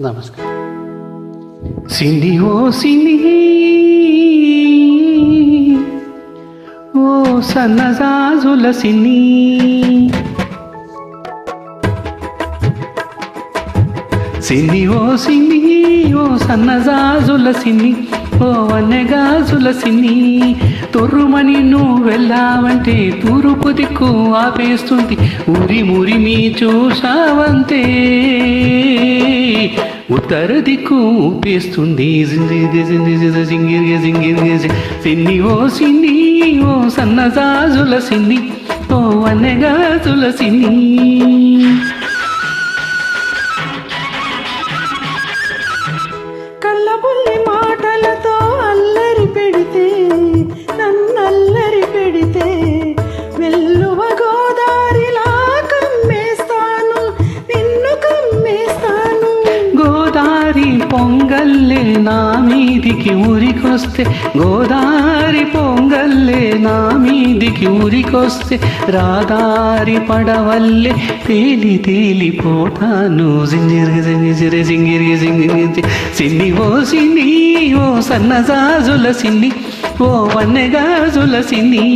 నమస్కారం. సిని ఓ సిని ఓ సన్నజాజుల సిని. సిని ఓ సిని ఓ సన్నజాజుల సిని. ఓ వన్నెగాజుల తొర్రుమని నువ్వు వెళ్ళావంటే తూర్పు దిక్కు ఆపేస్తుంది ఉరి మురి మీ చూసావంతే ఉత్తర దిక్కు ఊపేస్తుంది జింగిరి జింగిరి సిన్ని ఓ సిన్ని ఓ సన్నజాజుల సిన్ని ఓ వన్నెగాజుల సిన్ని నా మీదికి ఊరికొస్తే గోదారి పొంగల్లే నా మీదికి ఊరికొస్తే రాదారి పడవల్లే తేలి తేలిపోతాను జింజిరి జింజిరి జింగిరి జింగిరి. సిన్ని ఓ సిన్ని ఓ సన్నజాజుల సిన్ని ఓ వన్నెగాజుల సిన్ని.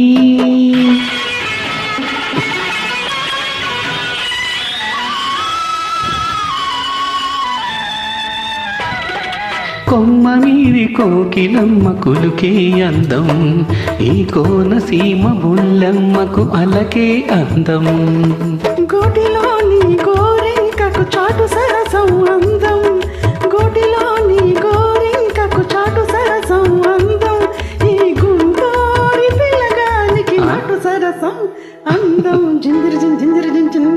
కొమ్మ మీది కోకిలమ్మ కులుకే అందం. ఈ కోనసీమ బుల్లమ్మకు అలకే అందం. గోటిలోని గోరింకకు చాటు సరసం అందం. గోటిలోని గోరింకకు చాటు సరసం అందం. ఈ గుంటూరి పిల్లగానికి నాటు సరసం అందం. జింజిరి జింజిరి జిం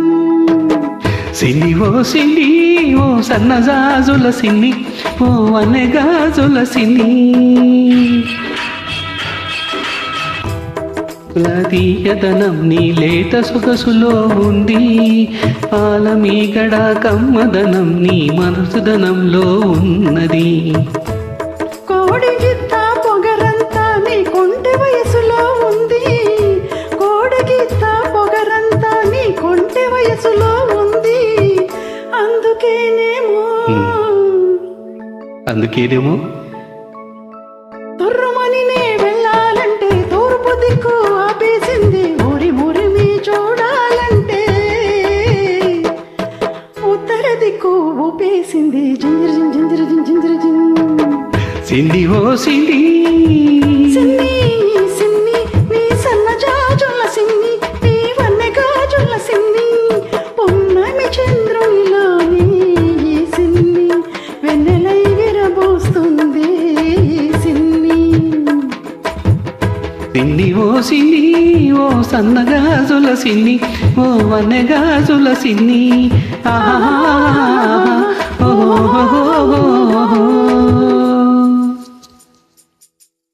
జిం. ఓ సిన్ని ఓ సన్నజాజుల సిన్ని ఓ వనగాజుల సిన్ని తీయదనం నీ లేత సొగసులో ఉంది పాలమీగడ కమ్మదనం నీ మనసుదనంలో ఉన్నది కోడి గిత్త అందుకేనేమో? వెళ్ళాలంటే తూర్పు దిక్కు ఆపేసింది. ఊరి మురిమి చూడాలంటే ఉత్తర దిక్కు ఊపేసింది. జింజిరి జిం జింజిరి జిం జింజిరి జిం సిన్ని ఓ సిన్ని సిన్ని వెన్నెలై విరబోస్తుంది ఈ సిన్ని. సిన్ని ఓ సిన్ని ఓ సన్నగాజుల సిన్ని ఓ వనగాజుల సిన్ని. ఆహా